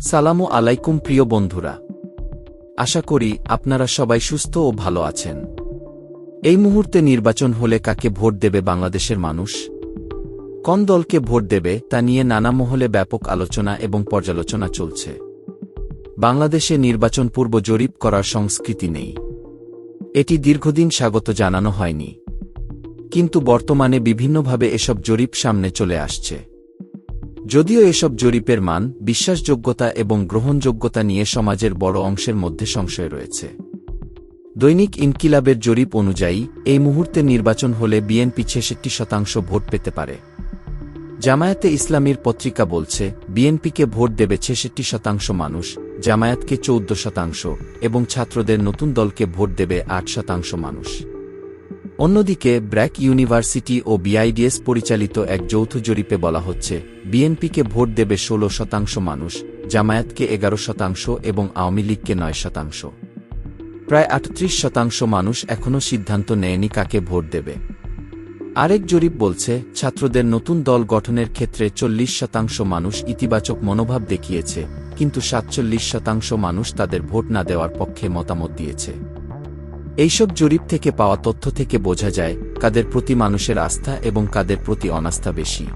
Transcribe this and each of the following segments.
সালামু আলাইকুম প্রিয় বন্ধুরা। আশা করি আপনারা সবাই সুস্থ ও ভালো আছেন। এই মুহূর্তে নির্বাচন হলে কাকে ভোট দেবে বাংলাদেশের মানুষ? কোন দলকে ভোট দেবে তা নিয়ে নানা মহলে ব্যাপক আলোচনা এবং পর্যালোচনা চলছে। বাংলাদেশে নির্বাচন পূর্ব জরিপ করার সংস্কৃতি নেই। এটি দীর্ঘদিন স্বাগত জানানো হয়নি। কিন্তু বর্তমানে বিভিন্নভাবে এসব জরিপ সামনে চলে আসছে। যদিও এসব জরিপের মান, বিশ্বাসযোগ্যতা এবং গ্রহণযোগ্যতা নিয়ে সমাজের বড় অংশের মধ্যে সংশয় রয়েছে। দৈনিক ইনকিলাবের জরিপ অনুযায়ী, এই মুহূর্তে নির্বাচন হলে বিএনপি ছেষট্টি শতাংশ ভোট পেতে পারে। জামায়াতে ইসলামীর পত্রিকা বলছে, বিএনপিকে ভোট দেবে ছেষট্টি শতাংশ মানুষ, জামায়াতকে চৌদ্দ শতাংশ এবং ছাত্রদের নতুন দলকে ভোট দেবে আট শতাংশ মানুষ। অন্যদিকে, ব্র্যাক ইউনিভার্সিটি ও বিআইডিএস পরিচালিত এক যৌথ জরিপে বলা হচ্ছে, বিএনপিকে ভোট দেবে ষোলো শতাংশ মানুষ, জামায়াতকে এগারো শতাংশ এবং আওয়ামী লীগকে নয় শতাংশ। প্রায় আটত্রিশ শতাংশ মানুষ এখনও সিদ্ধান্ত নেয়নি কাকে ভোট দেবে। আরেক জরিপ বলছে, ছাত্রদের নতুন দল গঠনের ক্ষেত্রে চল্লিশ শতাংশ মানুষ ইতিবাচক মনোভাব দেখিয়েছে, কিন্তু সাতচল্লিশ শতাংশ মানুষ তাদের ভোট না দেওয়ার পক্ষে মতামত দিয়েছে। এইসব জরিপ থেকে পাওয়া তথ্য থেকে বোঝা যায় কাদের প্রতি মানুষের আস্থা এবং কাদের প্রতি অনাস্থা বেশি।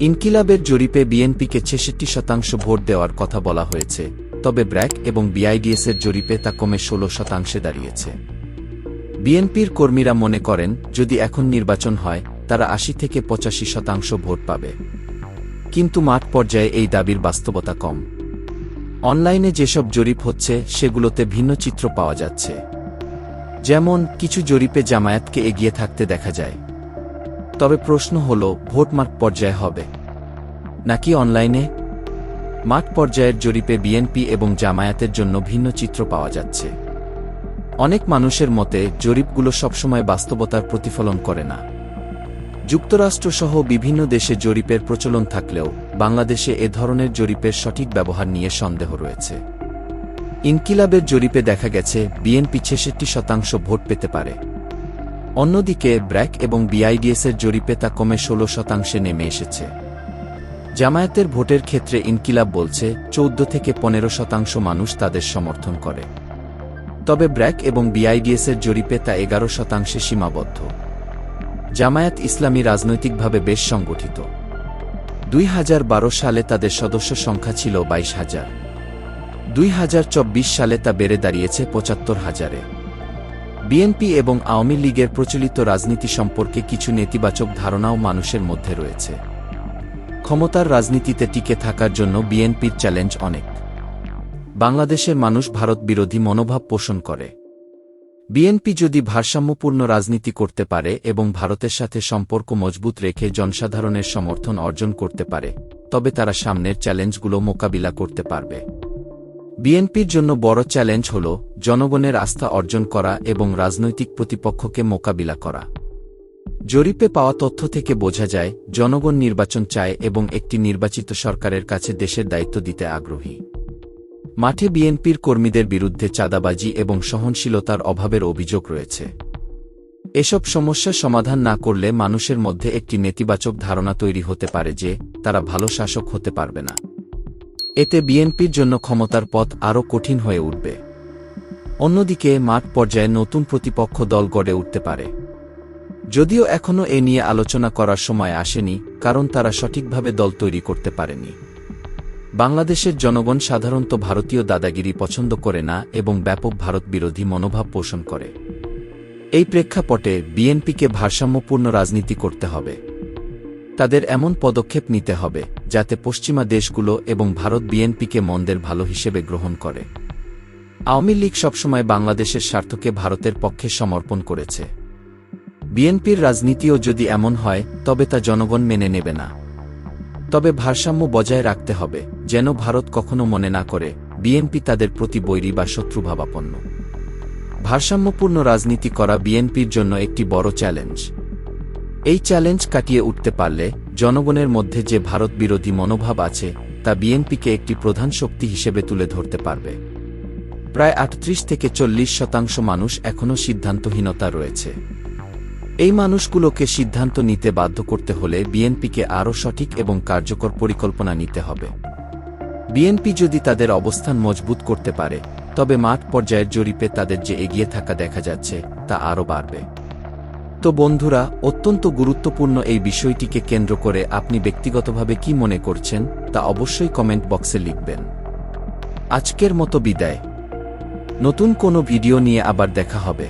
ইনকিলাবের জরিপে বিএনপিকে ছেষট্টি শতাংশ ভোট দেওয়ার কথা বলা হয়েছে, তবে ব্র্যাক এবং বিআইডিএসের জরিপে তা কমে ষোলো শতাংশে দাঁড়িয়েছে। বিএনপির কর্মীরা মনে করেন, যদি এখন নির্বাচন হয়, তারা আশি থেকে পঁচাশি শতাংশ ভোট পাবে। কিন্তু মাঠ পর্যায়ে এই দাবির বাস্তবতা কম। অনলাইনে যেসব জরিপ হচ্ছে, সেগুলোতে ভিন্ন চিত্র পাওয়া যাচ্ছে। যেমন কিছু জরিপে জামায়াতকে এগিয়ে থাকতে দেখা যায়। তবে প্রশ্ন হল, ভোট মাঠ পর্যায়ে হবে নাকি অনলাইনে? মাঠ পর্যায়ের জরিপে বিএনপি এবং জামায়াতের জন্য ভিন্ন চিত্র পাওয়া যাচ্ছে। অনেক মানুষের মতে, জরিপগুলো সবসময় বাস্তবতার প্রতিফলন করে না। যুক্তরাষ্ট্রসহ বিভিন্ন দেশে জরিপের প্রচলন থাকলেও বাংলাদেশে এ ধরনের জরিপের সঠিক ব্যবহার নিয়ে সন্দেহ রয়েছে। ইনকিলাবের জরিপে দেখা গেছে, বিএনপি ছেষট্টি শতাংশ ভোট পেতে পারে। অন্যদিকে, ব্র্যাক এবং বিআইডিএসের জরিপে তা কমে ষোলো শতাংশে নেমে এসেছে। জামায়াতের ভোটের ক্ষেত্রে ইনকিলাব বলছে, চৌদ্দ থেকে পনেরো শতাংশ মানুষ তাদের সমর্থন করে। তবে ব্র্যাক এবং বিআইডিএসের জরিপে তা এগারো শতাংশে সীমাবদ্ধ। জামায়াত ইসলামী রাজনৈতিকভাবে বেশ সংগঠিত। দুই হাজার বারো সালে তাদের সদস্য সংখ্যা ছিল বাইশ হাজার। দুই হাজার চব্বিশ সালে তা বেড়ে দাঁড়িয়েছে পঁচাত্তর হাজারে। বিএনপি এবং আওয়ামী লীগের প্রচলিত রাজনীতি সম্পর্কে কিছু নেতিবাচক ধারণাও মানুষের মধ্যে রয়েছে। ক্ষমতার রাজনীতিতে টিকে থাকার জন্য বিএনপির চ্যালেঞ্জ অনেক। বাংলাদেশের মানুষ ভারত বিরোধী মনোভাব পোষণ করে। বিএনপি যদি ভারসাম্যপূর্ণ রাজনীতি করতে পারে এবং ভারতের সাথে সম্পর্ক মজবুত রেখে জনসাধারণের সমর্থন অর্জন করতে পারে, তবে তারা সামনের চ্যালেঞ্জগুলো মোকাবিলা করতে পারবে। বিএনপির জন্য বড় চ্যালেঞ্জ হল জনগণের আস্থা অর্জন করা এবং রাজনৈতিক প্রতিপক্ষকে মোকাবিলা করা। জরিপে পাওয়া তথ্য থেকে বোঝা যায়, জনগণ নির্বাচন চায় এবং একটি নির্বাচিত সরকারের কাছে দেশের দায়িত্ব দিতে আগ্রহী। মাঠে বিএনপির কর্মীদের বিরুদ্ধে চাঁদাবাজি এবং সহনশীলতার অভাবের অভিযোগ রয়েছে। এসব সমস্যা সমাধান না করলে মানুষের মধ্যে একটি নেতিবাচক ধারণা তৈরি হতে পারে যে, তারা ভালো শাসক হতে পারবে না। এতে বিএনপির জন্য ক্ষমতার পথ আরও কঠিন হয়ে উঠবে। অন্যদিকে মাঠ পর্যায়ে নতুন প্রতিপক্ষ দল গড়ে উঠতে পারে। যদিও এখনও এ নিয়ে আলোচনা করার সময় আসেনি, কারণ তারা সঠিকভাবে দল তৈরি করতে পারেনি। বাংলাদেশের জনগণ সাধারণত ভারতীয় দাদাগিরি পছন্দ করে না এবং ব্যাপক ভারত বিরোধী মনোভাব পোষণ করে। এই প্রেক্ষাপটে বিএনপিকে ভারসাম্যপূর্ণ রাজনীতি করতে হবে। তাদের এমন পদক্ষেপ নিতে হবে, যাতে পশ্চিমা দেশগুলো এবং ভারত বিএনপিকে মন্দের ভালো হিসেবে গ্রহণ করে। আওয়ামী লীগ সবসময় বাংলাদেশের স্বার্থকে ভারতের পক্ষে সমর্পণ করেছে। বিএনপির রাজনীতিও যদি এমন হয়, তবে তা জনগণ মেনে নেবে না। তবে ভারসাম্য বজায় রাখতে হবে, যেন ভারত কখনো মনে না করে, বিএনপি তাদের প্রতি বৈরী বা শত্রুভাবাপন্ন। ভারসাম্যপূর্ণ রাজনীতি করা বিএনপির জন্য একটি বড় চ্যালেঞ্জ। এই চ্যালেঞ্জ কাটিয়ে উঠতে পারলে জনগণের মধ্যে যে ভারত বিরোধী মনোভাব আছে, তা বিএনপিকে একটি প্রধান শক্তি হিসেবে তুলে ধরতে পারবে। প্রায় আটত্রিশ থেকে চল্লিশ শতাংশ মানুষ এখনও সিদ্ধান্তহীনতা রয়েছে। এই মানুষগুলোকে সিদ্ধান্ত নিতে বাধ্য করতে হলে বিএনপিকে আরও সঠিক এবং কার্যকর পরিকল্পনা নিতে হবে। বিএনপি যদি তাদের অবস্থান মজবুত করতে পারে, তবে মাঠ পর্যায়ের জরিপে তাদের যে এগিয়ে থাকা দেখা যাচ্ছে, তা আরও বাড়বে। তো বন্ধুরা, অত্যন্ত গুরুত্বপূর্ণ এই বিষয়টিকে কেন্দ্র করে আপনি ব্যক্তিগতভাবে কি মনে করছেন, তা অবশ্যই কমেন্ট বক্সে লিখবেন। আজকের মতো বিদায়। নতুন কোনো ভিডিও নিয়ে আবার দেখা হবে।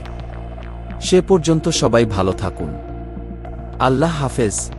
সে পর্যন্ত সবাই ভালো থাকুন। আল্লাহ হাফেজ।